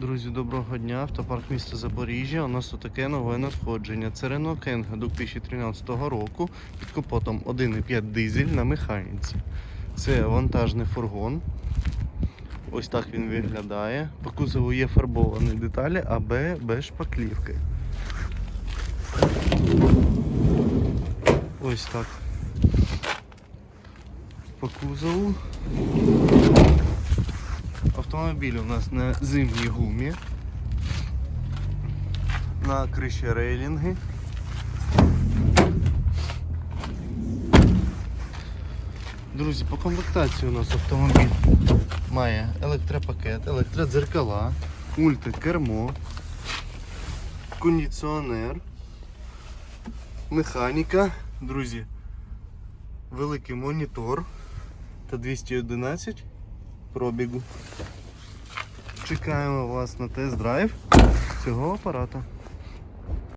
Друзі, доброго дня. Автопарк міста Запоріжжя. У нас тут таке нове надходження. Це Renault Кенга 2013 року під капотом 1,5 дизель на механіці. Це вантажний фургон. Ось так він виглядає. По кузову є фарбовані деталі, а Б без шпаклівки. Ось так. По кузову. Автомобіль у нас на зимній гумі. На криші рейлінги. Друзі, по комплектації у нас автомобіль має електропакет, електродзеркала, мультикермо, кондиціонер, механіка, друзі, великий монітор та 211 пробігу. Чекаємо вас на тест-драйв цього апарата.